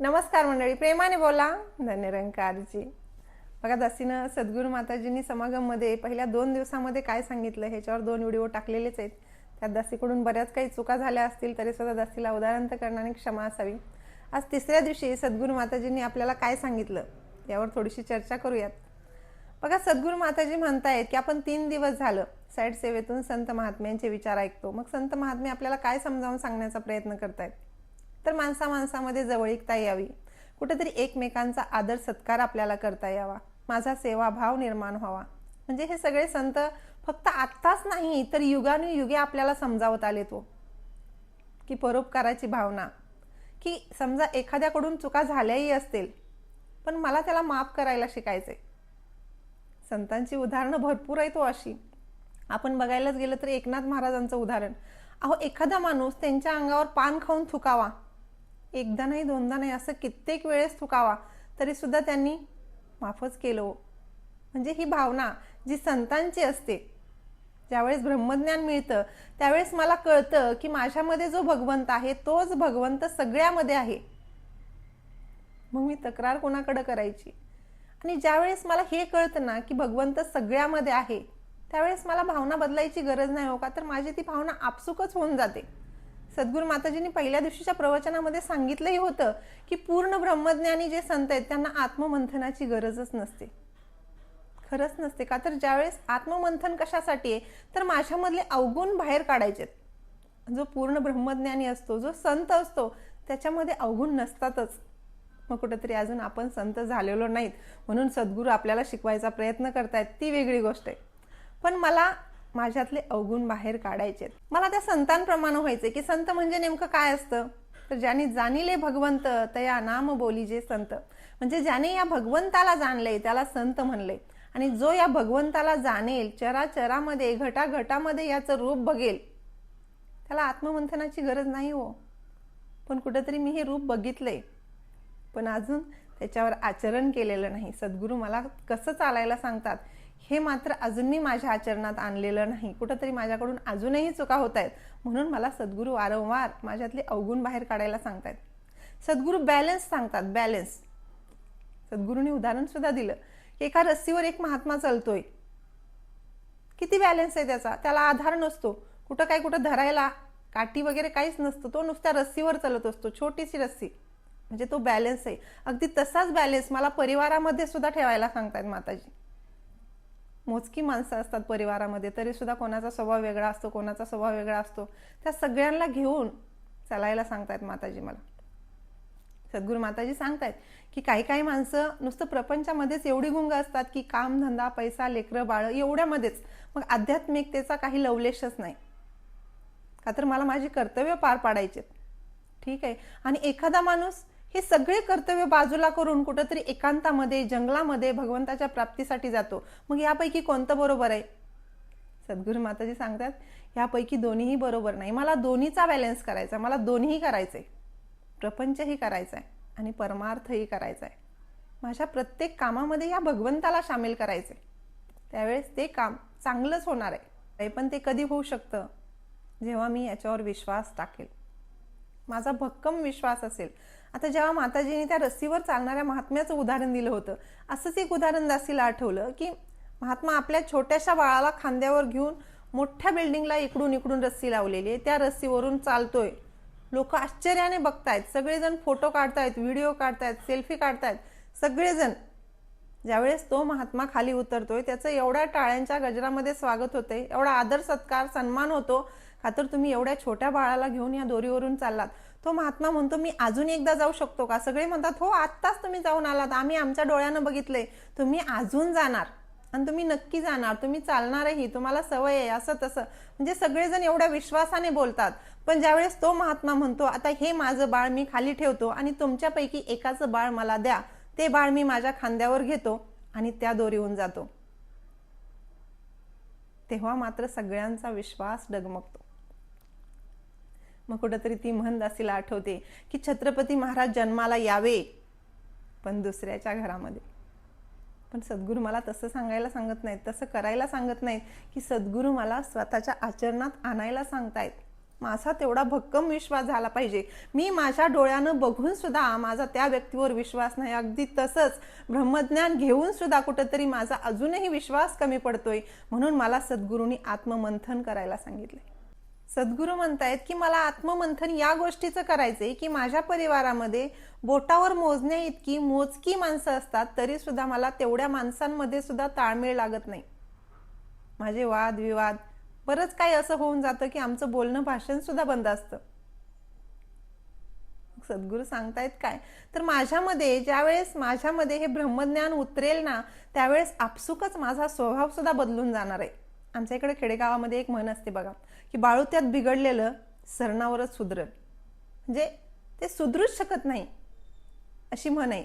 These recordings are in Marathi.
नमस्कार मंडळी प्रेमाने बोला. धन्यरंकारजी बघा दासीनं सद्गुरू माताजींनी समागममध्ये पहिल्या दोन दिवसामध्ये काय सांगितलं ह्याच्यावर दोन व्हिडिओ टाकलेलेच आहेत. त्यात दासीकडून बऱ्याच काही चुका झाल्या असतील तरी सुद्धा दासीला उदाहरण करणारी क्षमा असावी. आज तिसऱ्या दिवशी सद्गुरू माताजींनी आपल्याला काय सांगितलं यावर थोडीशी चर्चा करूयात. बघा सद्गुरू माताजी म्हणतायत की आपण तीन दिवस झालं साईड सेवेतून संत महात्म्यांचे विचार ऐकतो. मग संत महात्मे आपल्याला काय समजावून सांगण्याचा प्रयत्न करतायत? तर माणसा माणसामध्ये जवळीकता यावी. कुठेतरी एकमेकांचा आदर सत्कार आपल्याला करता यावा. माझा सेवाभाव निर्माण व्हावा. म्हणजे हे सगळे संत फक्त आत्ताच नाही तर युगानुयुगे आपल्याला समजावत आले तो. की परोपकाराची भावना. की समजा एखाद्याकडून चुका झाल्याही असतील पण मला त्याला माफ करायला शिकायचंय. संतांची उदाहरणं भरपूर आहेत तो अशी. आपण बघायलाच गेलं तर एकनाथ महाराजांचं उदाहरण. अहो एखादा माणूस त्यांच्या अंगावर पान खाऊन थुकावा. एकदा नाही दोनदा नाही असं कित्येक वेळेस चुकावा तरीसुद्धा त्यांनी माफच केलं हो. म्हणजे ही भावना जी संतांची असते ज्यावेळेस ब्रह्मज्ञान मिळतं त्यावेळेस मला कळतं की माझ्यामध्ये जो भगवंत आहे तोच भगवंत सगळ्यामध्ये आहे. मग मी तक्रार कोणाकडं करायची? आणि ज्यावेळेस मला हे कळतं ना की भगवंत सगळ्यामध्ये आहे त्यावेळेस मला भावना बदलायची गरज नाही हो का? तर माझी ती भावना आपसुकच होऊन जाते. सद्गुरू माताजींनी पहिल्या दिवशीच्या प्रवचनामध्ये सांगितलंही होतं की पूर्ण ब्रह्मज्ञानी जे संत आहेत त्यांना आत्ममंथनाची गरजच नसते. खरंच नसते का? तर ज्यावेळेस आत्ममंथन कशासाठी आहे तर माझ्यामधले अवगुण बाहेर काढायचे जो पूर्ण ब्रह्मज्ञानी असतो जो संत असतो त्याच्यामध्ये अवगुण नसतातच. मग कुठंतरी अजून आपण संत झालेलो नाहीत म्हणून सद्गुरू आपल्याला शिकवायचा प्रयत्न करतायत ती वेगळी गोष्ट आहे. पण मला माझ्यातले अवगुण बाहेर काढायचे मला त्या संतांप्रमाणे व्हायचे की संत म्हणजे नेमकं काय असतं? तर ज्याने जाणिले भगवंत तया नाम बोलीजे संत. म्हणजे ज्याने या भगवंताला जाणले त्याला संत म्हणले. आणि जो या भगवंताला जाणेल चराचरामध्ये घटाघटामध्ये याचं रूप बघेल त्याला आत्ममंथनाची गरज नाही हो. पण कुठंतरी मी हे रूप बघितलंय. पण अजून त्याच्यावर आचरण केलेलं नाही. सद्गुरू मला कसं चालायला सांगतात? हे मात्र अजून मी माझ्या आचरणात आणलेलं नाही. कुठंतरी माझ्याकडून अजूनही चुका होत आहेत म्हणून मला सद्गुरू वारंवार माझ्यातले अवगुण बाहेर काढायला सांगतायत. सद्गुरू बॅलन्स सांगतात बॅलन्स सद्गुरूंनी उदाहरण सुद्धा दिलं. की एका रस्सीवर एक महात्मा चालतोय. किती बॅलन्स आहे त्याचा? त्याला आधार नसतो. कुठं काय कुठं धरायला काठी वगैरे काहीच नसतं. तो नुसत्या रस्सीवर चालत असतो छोटीशी रस्सी. म्हणजे तो बॅलन्स आहे. अगदी तसाच बॅलन्स मला परिवारामध्ये सुद्धा ठेवायला सांगतायत माताजी. मोजकी माणसं असतात परिवारामध्ये तरी सुद्धा कोणाचा स्वभाव वेगळा असतो कोणाचा स्वभाव वेगळा असतो. त्या सगळ्यांना घेऊन चालायला सांगतायत माताजी मला. सद्गुरू माताजी सांगतायत की काही काही माणसं नुसतं प्रपंचामध्येच एवढी गुंग असतात की काम धंदा पैसा लेकरं बाळ एवढ्यामध्येच. मग आध्यात्मिकतेचा काही लवलेशच नाही. का तर मला माझी कर्तव्य पार पाडायचे ठीक आहे. आणि एखादा माणूस हे सगळे कर्तव्य बाजूला करून कुठंतरी एकांतामध्ये जंगलामध्ये भगवंताच्या प्राप्तीसाठी जातो. मग यापैकी कोणतं बरोबर आहे? सद्गुरू माताजी सांगतात यापैकी दोन्हीही बरोबर नाही. मला दोन्हीचा बॅलन्स करायचा मला दोन्हीही करायचंय. प्रपंचही करायचा आहे आणि परमार्थही करायचा आहे माझ्या प्रत्येक कामामध्ये या भगवंताला सामील करायचे त्यावेळेस ते काम चांगलंच होणार आहे. पण ते कधी होऊ शकतं? जेव्हा मी याच्यावर विश्वास टाकेल. माझा भक्कम विश्वास असेल. आता जेव्हा माताजीने त्या रस्सीवर चालणाऱ्या महात्म्याचं उदाहरण दिलं होतं असंच एक उदाहरण दासीला आठवलं की महात्मा आपल्या छोट्याशा बाळाला खांद्यावर घेऊन मोठ्या बिल्डिंगला इकडून इकडून रस्सी लावलेली आहे. त्या रस्सीवरून चालतोय. लोक आश्चर्याने बघतायत. सगळेजण फोटो काढतायत व्हिडिओ काढतायत सेल्फी काढतायत. सगळेजण. ज्यावेळेस तो महात्मा खाली उतरतोय त्याचं एवढ्या टाळ्यांच्या गजरामध्ये स्वागत होते एवढा आदर सत्कार सन्मान होतो का तर तुम्ही एवढ्या छोट्या बाळाला घेऊन या दोरीवरून चाललात. तो महात्मा म्हणतो मी अजून एकदा जाऊ शकतो का? सगळे म्हणतात हो आत्ताच तुम्ही जाऊन आलात. आम्ही आमच्या डोळ्यानं बघितलंय. तुम्ही अजून जाणार. आणि तुम्ही नक्की जाणार. तुम्ही चालणारही. तुम्हाला सवय आहे असं तसं. म्हणजे सगळेजण एवढ्या विश्वासाने बोलतात. पण ज्यावेळेस तो महात्मा म्हणतो आता हे माझं बाळ मी खाली ठेवतो आणि तुमच्यापैकी एकाचं बाळ मला द्या. ते बाळ मी माझ्या खांद्यावर घेतो आणि त्या दोरीहून जातो. तेव्हा मात्र सगळ्यांचा विश्वास डगमगतो. मग कुठंतरी ती महनदासीला आठवते की छत्रपती महाराज जन्माला यावे पण दुसऱ्याच्या घरामध्ये. पण सद्गुरू मला तसं सांगायला सांगत नाहीत तसं करायला सांगत नाहीत की सद्गुरू मला स्वतःच्या आचरणात आणायला सांगतायत. माझा तेवढा भक्कम विश्वास झाला पाहिजे. मी माझ्या डोळ्यानं बघून सुद्धा माझा त्या व्यक्तीवर विश्वास नाही. अगदी तसंच ब्रह्मज्ञान घेऊन सुद्धा कुठंतरी माझा अजूनही विश्वास कमी पडतोय म्हणून मला सद्गुरूंनी आत्ममंथन करायला सांगितले सद्गुरू म्हणतायत की मला आत्ममंथन या गोष्टीचं करायचंय की माझ्या परिवारामध्ये बोटावर मोजण्या इतकी मोजकी माणसं असतात तरी सुद्धा मला तेवढ्या माणसांमध्ये सुद्धा ताळमेळ लागत नाही. माझे वाद विवाद बरंच काही असं होऊन जातं की आमचं बोलणं भाषण सुद्धा बंद असतं. सद्गुरू सांगतायत काय? तर माझ्यामध्ये ज्यावेळेस माझ्यामध्ये हे ब्रह्मज्ञान उतरेल ना त्यावेळेस आपसुकच माझा स्वभाव सुद्धा बदलून जाणार आहे. आमच्या इकडे खेडेगावामध्ये एक म्हण असते बघा की बाळूत्यात बिघडलेलं सरणावरच सुधरल. म्हणजे ते सुधरूच शकत नाही. अशी म्हण आहे.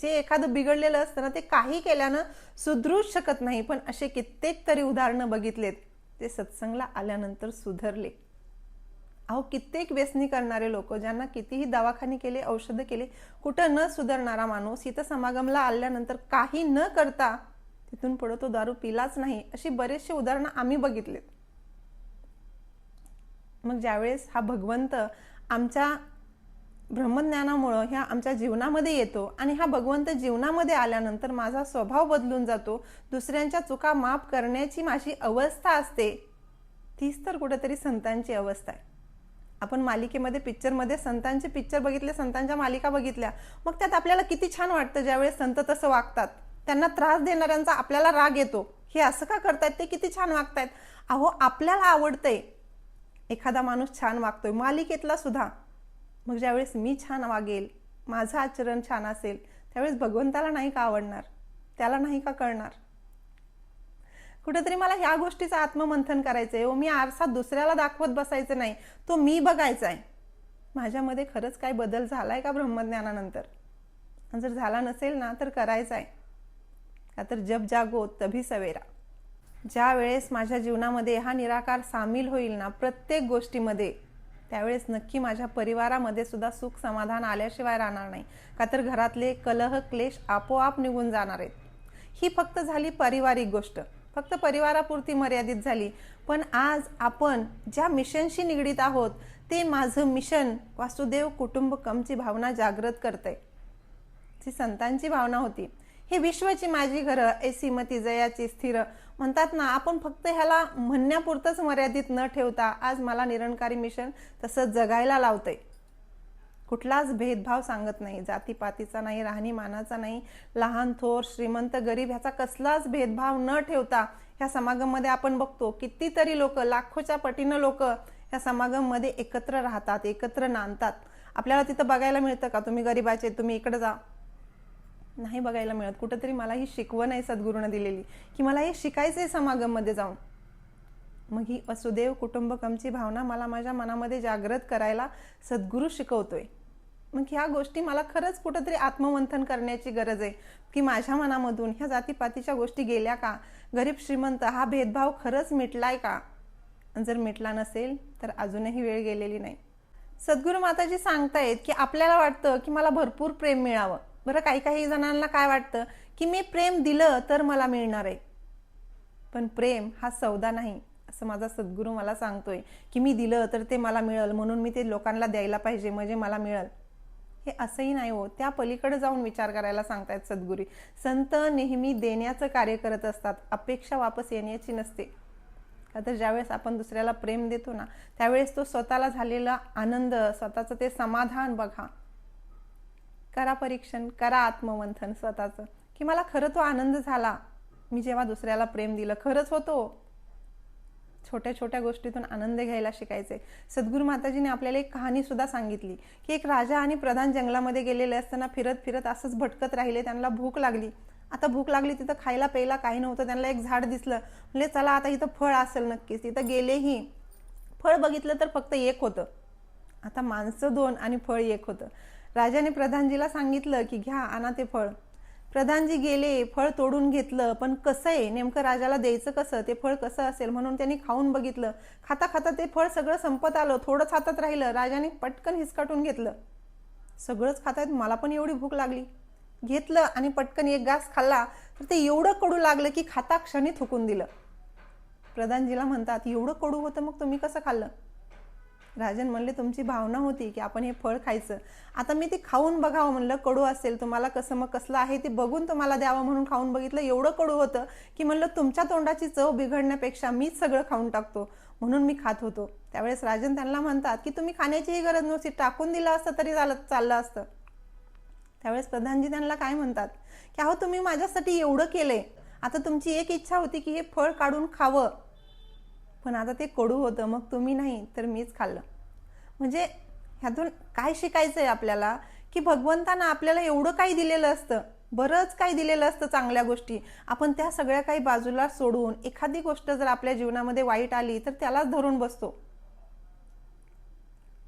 जे एखादं बिघडलेलं असतं ना ते काही केल्यानं सुधरूच शकत नाही पण असे कित्येक तरी उदाहरणं बघितलेत. ते सत्संगला आल्यानंतर सुधरले. अहो कित्येक व्यसनी करणारे लोक ज्यांना कितीही दवाखाने केले औषधं केले कुठं न सुधारणारा माणूस इथं समागमला आल्यानंतर काही न करता तिथून पुढे तो दारू पिलाच नाही. अशी बरेचशी उदाहरणं आम्ही बघितलीत. मग ज्यावेळेस हा भगवंत आमच्या ब्रह्मज्ञानामुळं ह्या आमच्या जीवनामध्ये येतो आणि हा भगवंत जीवनामध्ये आल्यानंतर माझा स्वभाव बदलून जातो दुसऱ्यांच्या चुका माफ करण्याची माझी अवस्था असते तीच तर कुठेतरी संतांची अवस्था आहे. आपण मालिकेमध्ये पिक्चरमध्ये संतांचे पिक्चर बघितले संतांच्या मालिका बघितल्या मग त्यात आपल्याला किती छान वाटतं ज्यावेळेस संत तसं वागतात. त्यांना त्रास देणाऱ्यांचा आपल्याला राग येतो. हे असं का करतायत? ते किती छान वागतायत. अहो आपल्याला आवडतंय. एखादा माणूस छान वागतोय. मालिकेतला सुद्धा. मग ज्यावेळेस मी छान वागेल माझं आचरण छान असेल त्यावेळेस भगवंताला नाही का आवडणार? त्याला नाही का कळणार? कुठेतरी मला ह्या गोष्टीचं आत्ममंथन करायचं आहे मी आरसा दुसऱ्याला दाखवत बसायचं नाही. तो मी बघायचा आहे माझ्यामध्ये खरंच काय बदल झालाय का ब्रह्मज्ञानानंतर? जर झाला नसेल ना तर करायचा आहे तर जब जागो तभी सवेरा. ज्या वेळेस माझ्या जीवनामध्ये हा निराकार सामील होईल ना प्रत्येक गोष्टीमध्ये त्यावेळेस नक्की माझ्या परिवारामध्ये सुद्धा सुख समाधान आल्याशिवाय राहणार नाही. का तर घरातले कलह क्लेश आपोआप निघून जाणार आहेत. ही फक्त झाली पारिवारिक गोष्ट. फक्त परिवारापुरती मर्यादित झाली. पण आज आपण ज्या मिशनशी निगडीत आहोत ते माझं मिशन वासुदेव कुटुंबकमची भावना जागृत करते जी संतांची भावना होती. हे विश्वाची माझी घरं ऐसी मती जयाची स्थिर. म्हणतात ना आपण फक्त ह्याला म्हणण्यापुरतंच मर्यादित न ठेवता आज मला निरंकारी मिशन तसं जगायला लावतंय. कुठलाच भेदभाव सांगत नाही. जातीपातीचा नाही राहणीमानाचा नाही लहान थोर श्रीमंत गरीब ह्याचा कसलाच भेदभाव न ठेवता ह्या समागममध्ये आपण बघतो कितीतरी लोक लाखोच्या पटीनं लोक ह्या समागममध्ये एकत्र राहतात एकत्र नांदतात. आपल्याला तिथं बघायला मिळतं का? तुम्ही गरीबाचे तुम्ही इकडे जा. नाही बघायला मिळत. कुठंतरी मला ही शिकवण आहे सद्गुरूनं दिलेली की मला हे शिकायचं आहे समागममध्ये जाऊन. मग ही वसुदेव कुटुंबकमची भावना मला माझ्या मनामध्ये जागृत करायला सद्गुरू शिकवतोय. मग ह्या गोष्टी मला खरंच कुठंतरी आत्ममंथन करण्याची गरज आहे की माझ्या मनामधून ह्या जातीपातीच्या गोष्टी गेल्या का? गरीब श्रीमंत हा भेदभाव खरंच मिटलाय का? जर मिटला नसेल तर अजूनही वेळ गेलेली नाही. सद्गुरू माताजी सांगतायत की आपल्याला वाटतं की मला भरपूर प्रेम मिळावं. बरं काही काही जणांना काय वाटतं की मी प्रेम दिलं तर मला मिळणार आहे. पण प्रेम हा सौदा नाही असं माझा सद्गुरू मला सांगतोय की मी दिलं तर ते मला मिळेल म्हणून मी ते लोकांना द्यायला पाहिजे म्हणजे मला मिळेल. हे असंही नाही हो. त्या पलीकडे जाऊन विचार करायला सांगतायत सद्गुरी. संत नेहमी देण्याचं कार्य करत असतात अपेक्षा वापस येण्याची नसते. का तर ज्यावेळेस आपण दुसऱ्याला प्रेम देतो ना त्यावेळेस तो स्वतःला झालेला आनंद स्वतःचं ते समाधान बघा. करा परीक्षण करा आत्ममंथन स्वतःचं. की मला खरं तो आनंद झाला. मी जेव्हा दुसऱ्याला प्रेम दिलं खरंच होतो. छोट्या छोट्या गोष्टीतून आनंद घ्यायला शिकायचे. सद्गुरू माताजीने आपल्याला एक कहाणी सुद्धा सांगितली की एक राजा आणि प्रधान जंगलामध्ये गेलेले असताना फिरत फिरत असंच भटकत राहिले त्यांना भूक लागली. आता भूक लागली तिथं खायला प्यायला काही नव्हतं त्यांना एक झाड दिसलं. म्हणजे चला आता इथं फळ असेल नक्कीच तिथं गेलेही. फळ बघितलं तर फक्त एक होतं. आता माणसं दोन आणि फळ एक होतं. राजाने प्रधानजीला सांगितलं की घ्या आणा ते फळ. प्रधानजी गेले फळ तोडून घेतलं पण कसं आहे? नेमकं राजाला द्यायचं कसं? ते फळ कसं असेल? म्हणून त्यांनी खाऊन बघितलं. खाता खाता ते फळ सगळं संपत आलं थोडंच हातात राहिलं. राजाने पटकन हिसकाटून घेतलं. सगळंच खातायत? मला पण एवढी भूक लागली. घेतलं आणि पटकन एक घास खाल्ला तर ते एवढं कडू लागलं की खाता क्षणी थुकून दिलं. प्रधानजीला म्हणतात एवढं कडू होतं मग तुम्ही कसं खाल्लं? राजन म्हणले तुमची भावना होती की आपण हे फळ खायचं. आता मी ते खाऊन बघावं म्हणलं कडू असेल तुम्हाला कसं मग कसलं आहे ते बघून तुम्हाला द्यावं म्हणून खाऊन बघितलं. एवढं कडू होतं की म्हणलं तुमच्या तोंडाची चव बिघडण्यापेक्षा मीच सगळं खाऊन टाकतो म्हणून मी खात होतो. त्यावेळेस राजन त्यांना म्हणतात की तुम्ही खाण्याचीही गरज नव्हती टाकून दिलं असतं तरी चालत चाललं असतं. त्यावेळेस प्रधानजी त्यांना काय म्हणतात की अहो तुम्ही माझ्यासाठी एवढं केलंय. आता तुमची एक इच्छा होती की हे फळ काढून खावं. पण आता ते कडू होतं मग तुम्ही नाही तर मीच खाल्लं. म्हणजे ह्यातून काय शिकायचं आहे आपल्याला? की भगवंतानं आपल्याला एवढं काही दिलेलं असतं बरंच काही दिलेलं असतं चांगल्या गोष्टी. आपण त्या सगळ्या काही बाजूला सोडून एखादी गोष्ट जर आपल्या जीवनामध्ये वाईट आली तर त्यालाच धरून बसतो.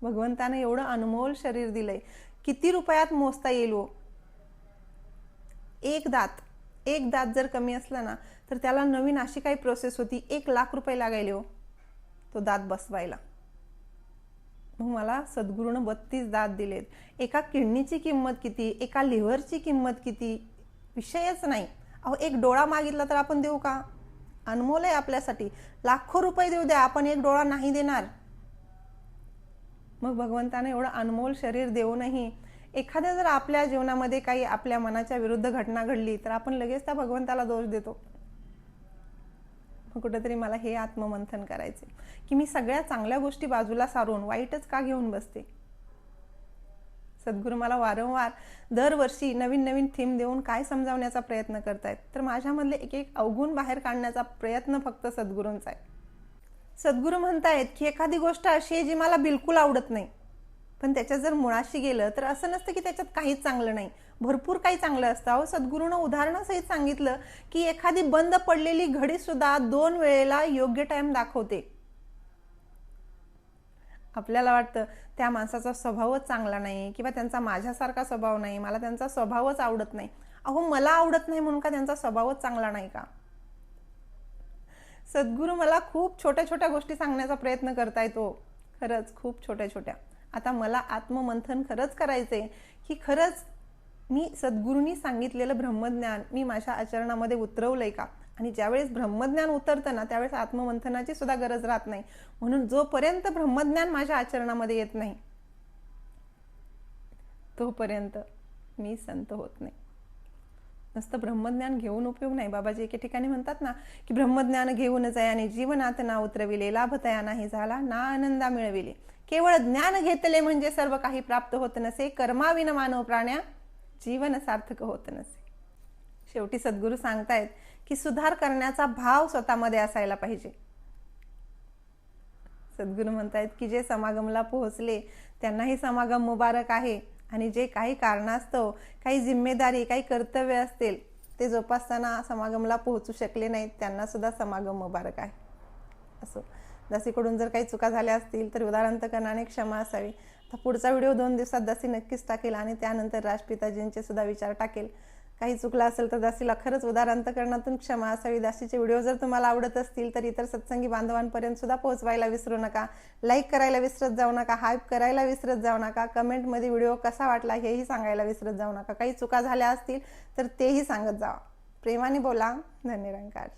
भगवंतानं एवढं अनमोल शरीर दिलंय. किती रुपयात मोजता येईल हो? एक दात. एक दात जर कमी असला ना तर त्याला नवीन अशी काही प्रोसेस होती एक लाख रुपये लागायले हो तो दात बसवायला. मग मला सद्गुरूनं बत्तीस दात दिलेत. एका किडनीची किंमत किती एका लिव्हरची किंमत किती विषयच नाही. अहो एक डोळा मागितला तर आपण देऊ का? अनमोल आहे आपल्यासाठी. लाखो रुपये देऊ द्या आपण एक डोळा नाही देणार. मग भगवंताने एवढं अनमोल शरीर देऊनही एखाद्या जर आपल्या जीवनामध्ये काही आपल्या मनाच्या विरुद्ध घटना घडली तर आपण लगेच त्या भगवंताला दोष देतो. कुठेतरी मला हे आत्ममंथन करायचे की मी सगळ्या चांगल्या गोष्टी बाजूला सारून वाईटच का घेऊन बसते? सद्गुरू मला वारंवार दरवर्षी नवीन नवीन थीम देऊन काय समजावण्याचा प्रयत्न करतायत. तर माझ्यामधले एक एक अवगुण बाहेर काढण्याचा प्रयत्न फक्त सद्गुरूंचा आहे. सद्गुरू म्हणतायत की एखादी गोष्ट अशी आहे जी मला बिलकुल आवडत नाही. पण त्याच्यात जर मुळाशी गेलं तर असं नसतं की त्याच्यात काहीच चांगलं नाही. भरपूर काही चांगलं असतं. अहो सद्गुरूनं उदाहरणासहित सांगितलं की एखादी बंद पडलेली घडीसुद्धा दोन वेळेला योग्य टाईम दाखवते. आपल्याला वाटतं त्या माणसाचा स्वभावच चांगला नाही किंवा त्यांचा माझ्यासारखा स्वभाव नाही मला त्यांचा स्वभावच आवडत नाही. अहो मला आवडत नाही म्हणून का त्यांचा स्वभावच चांगला नाही का? सद्गुरू मला खूप छोट्या छोट्या गोष्टी सांगण्याचा प्रयत्न करताय तो हो. खरंच खूप छोट्या छोट्या आता मला आत्ममंथन खरंच करायचंय की खरंच मी सद्गुरूंनी सांगितलेलं ब्रह्मज्ञान मी माझ्या आचरणामध्ये उतरवलंय का? आणि ज्यावेळेस ब्रह्मज्ञान उतरतं ना त्यावेळेस आत्ममंथनाची सुद्धा गरज राहत नाही. म्हणून जोपर्यंत ब्रह्मज्ञान माझ्या आचरणामध्ये येत नाही तोपर्यंत मी संत होत नाही. नसतं ब्रह्मज्ञान घेऊन उपयोग नाही. बाबाजी एके ठिकाणी म्हणतात ना की ब्रह्मज्ञान घेऊनच आहे आणि जीवनात ना उतरविले लाभतया नाही झाला ना आनंदा मिळविले. केवळ ज्ञान घेतले म्हणजे सर्व काही प्राप्त होत नसे कर्माविन मानव प्राण्या जीवन सार्थक होत नसे. शेवटी सद्गुरू सांगतायत की सुधार करण्याचा भाव स्वतःमध्ये असायला पाहिजे. सद्गुरू म्हणतायत की जे समागमला पोहोचले त्यांनाही समागम मुबारक आहे. आणि जे काही कारणास्तव काही जिम्मेदारी काही कर्तव्य असतील ते जोपासताना समागमला पोहोचू शकले नाहीत त्यांना सुद्धा समागम मुबारक आहे. असो. दसीकडून जर काही चुका झाल्या असतील तर उदाहरणतकरणाने क्षमा असावी. तर पुढचा व्हिडिओ दोन दिवसात दसी नक्कीच टाकेल आणि त्यानंतर राजपिताजींचे सुद्धा विचार टाकेल. काही चुकलं असेल तर दासीला खरंच उदाहरणतकरणातून क्षमा असावी. दासीचे व्हिडिओ जर तुम्हाला आवडत असतील तर इतर सत्संगी बांधवांपर्यंत सुद्धा पोहोचवायला विसरू नका. लाईक करायला विसरत जाऊ नका. हाईप करायला विसरत जाऊ नका. कमेंटमध्ये व्हिडिओ कसा वाटला हेही सांगायला विसरत जाऊ नका. काही चुका झाल्या असतील तर तेही सांगत जावा. प्रेमाने बोला. धन्यरंकार